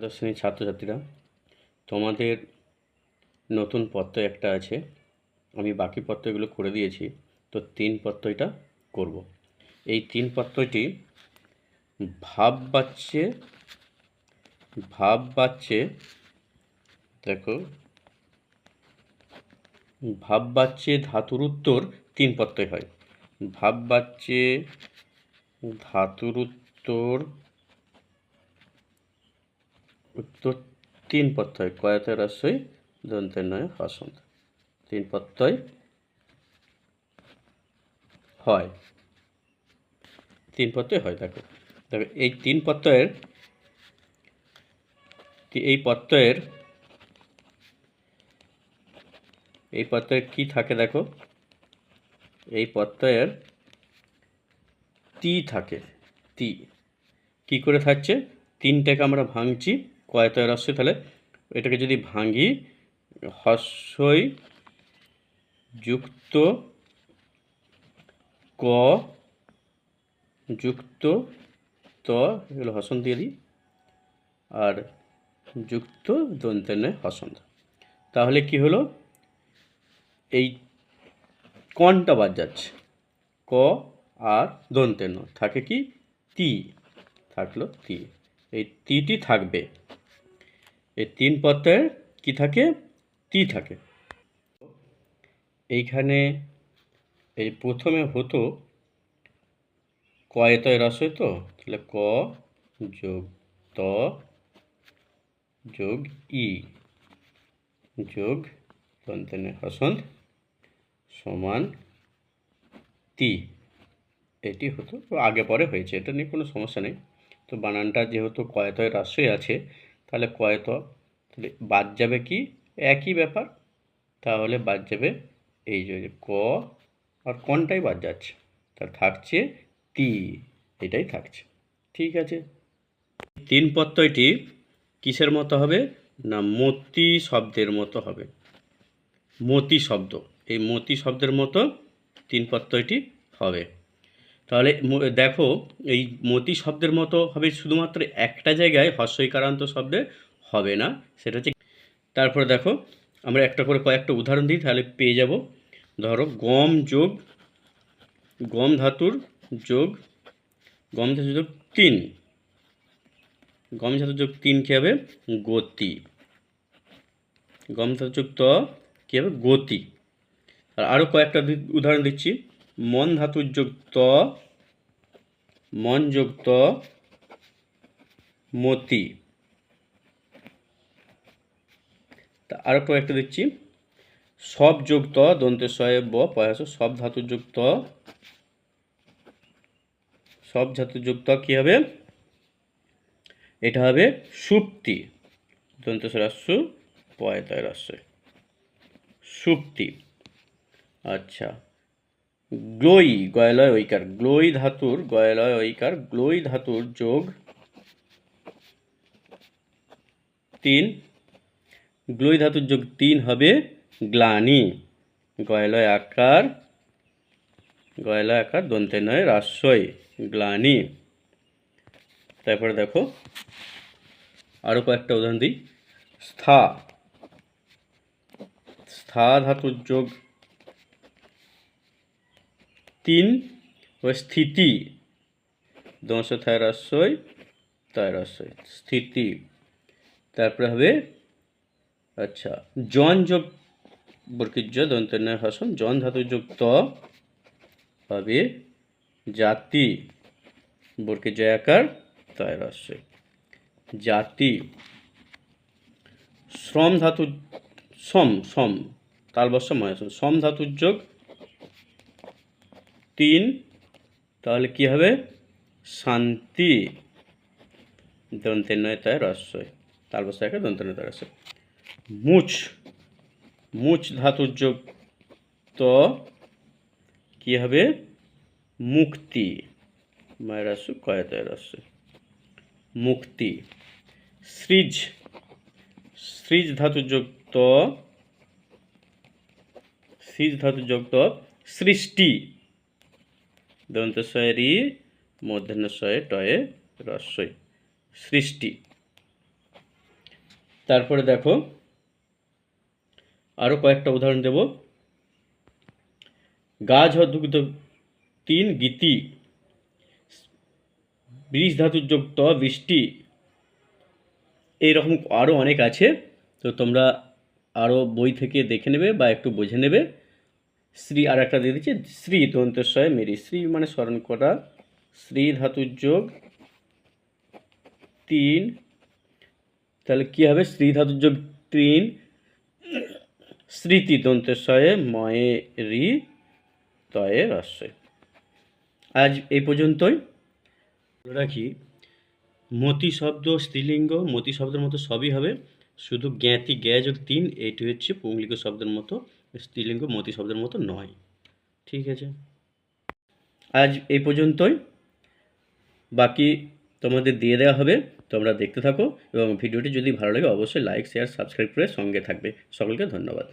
দ্বাদশ শ্রেণির ছাত্রছাত্রীরা, তোমাদের নতুন পত্র একটা আছে, আমি বাকি পত্রগুলো করে দিয়েছি, তো তিন পত্রটা করব। এই তিন পত্রটি ভাব বাচ্চে ভাব বাচ্চে দেখো, ভাব বাচ্চে ধাতুর উত্তর তিন পত্রই হয়। ভাব বাচ্চে ধাতুর উত্তর উত্তর তিন পত্রয় কয়তের রস্যই দন্তের নয়, হসন্ত। তিন পত্রয় হয়। তিন পত্রই হয়, দেখো। দেখো, এই তিন পত্রয়ের এই পত্রয়ের এই পত্রয়ের কি থাকে, দেখো? এই পত্রয়ের তি থাকে তি কি করে থাকছে? তিনটাকে আমরা ভাঙছি কয়তয় রস্যই তাহলে? এটাকে যদি ভাঙি, হস্যই যুক্ত ক, যুক্ত ত, এগুলো হসন দিয়ে দিই, আর যুক্ত দন্তেনে হসন্ত তাহলে কি হলো? এই কনটা বাদ যাচ্ছে। ক আর দন্তেন থাকে কি? তি। থাকল তি। এই তিটি থাকবে। এই তিন পত্রের কি থাকে? তি থাকে। এইখানে এই প্রথমে হতো কয়তয় রস তো? তাহলে ক যোগ ত যোগ ই যোগ দন্তেনে হসন্ত সমান তি এটি হতো আগে পরে হয়েছে, এটা নিয়ে কোনো সমস্যা নেই। তো বানানটা যেহেতু কয়তয় রাশই আছে তাহলে কয়ত তাহলে বাদ যাবে কি? একই ব্যাপার। তাহলে বাদ যাবে এই যে ক। আর কনটাই বাদ যাচ্ছে? তার থাকছে তি এটাই থাকছে। ঠিক আছে? তিন প্রত্যয়টি কিসের মতো হবে? না, মতি শব্দের মতো হবে। মতি শব্দ। এই মতি শব্দের মতো তিন প্রত্যয়টি হবে। তাহলে দেখো, এই মতি শব্দের মতো হবে শুধুমাত্র একটা জায়গায় হস্যইকারান্ত শব্দে হবে না, সেটা হচ্ছে তারপরে দেখো, আমরা একটা করে কয়েকটা উদাহরণ দিই, তাহলে পেয়ে যাব। ধরো, গম যোগ, গম ধাতুর যোগ, গম ধাতুর যোগ তিন। গম ধাতুর যোগ তিন কী হবে? গতি। গম ধাতুর যোগ ত কী হবে? গতি। আর আরও কয়েকটা উদাহরণ দিচ্ছি। মন ধাতুর যোগ ত মন যোগ ত মতি আরও কয়েকটা দিচ্ছি। সব যোগ ত দন্তের ব, পয়াস, সব যোগ সব ধাতুর যোগ ত কী হবে? এটা হবে সুপ্তি। দন্তেশ রাস্য পয়তয় রাস্য সুপ্তি। আচ্ছা। গ্লোই, গয়লয় ঐকার, গ্লোই ধাতুর, গয়লয় ঐকার, গ্লোই ধাতুর যোগ তিন। গ্লোই ধাতুর যোগ তিন হবে গ্লানি, গয়লয় আকার গয়লয় আকার দন্তে নয় রাস্যই গ্লানি। তারপরে দেখো আরও কয়েকটা উদাহরণ দিই। স্থা স্থা ধাতুর যোগ তিন ও স্থিতি। দশ থায় রস্যই স্থিতি। তারপরে হবে আচ্ছা জন যোগ বর্কিজ্য দন্তের হসন জন ধাতুর যোগ ত হবে জাতি বর্কে জয়াকার তয় জাতি, শ্রম ধাতু সম সম তালবস্য মহাসন সম ধাতুর যোগ তিন, তাহলে কি হবে? শান্তি। দন্তের নয় তাই রস্যই তালবস্য একে, দন্তের নয় মুছ মুছ ধাতুর যোগ তো কি হবে? মুক্তি। মায়ের রাস্য কয়তায় রাস্য মুক্তি। সৃজ। সৃজ ধাতু যুক্ত সৃজ ধাতু যুক্ত সৃষ্টি। দন্তস্বয়েরই মধ্যাহ্নস্বয়ে টয়ে রস্যই সৃষ্টি। তারপরে দেখো আরও কয়েকটা উদাহরণ দেব। গা ঝদুগ্ধ তিন গীতি। বীজ ধাতুর যোগ ত, বৃষ্টি। এইরকম আরও অনেক আছে, তো তোমরা আরও বই থেকে দেখে নেবে বা একটু বুঝে নেবে। শ্রী আর একটা দিয়ে দিচ্ছে, শ্রী দন্তস্বয় মেরি। শ্রী মানে স্মরণ করা, শ্রী ধাতুর যোগ, তিন, তাহলে কী হবে? শ্রী ধাতুর যোগ তিন, স্মৃতি দন্তেশ্বয়ে ময়ে রি তয়ে রস্যই আজ এই পর্যন্তই। রাখি, মতি শব্দ স্ত্রীলিঙ্গ, মতি শব্দের মতো সবই হবে। শুধু জ্ঞাতি জ্ঞা যোগ তিন এটি হচ্ছে পুংলিঙ্গ শব্দের মতো স্ত্রীলিঙ্গ মতি শব্দের মতো নয়। ঠিক আছে? আজ এই পর্যন্তই। বাকি তোমাদের দিয়ে দেওয়া হবে, তোমরা দেখতে থাকো এবং ভিডিওটি যদি ভালো লাগে অবশ্যই লাইক শেয়ার সাবস্ক্রাইব করে সঙ্গে থাকবে। সকলকে ধন্যবাদ।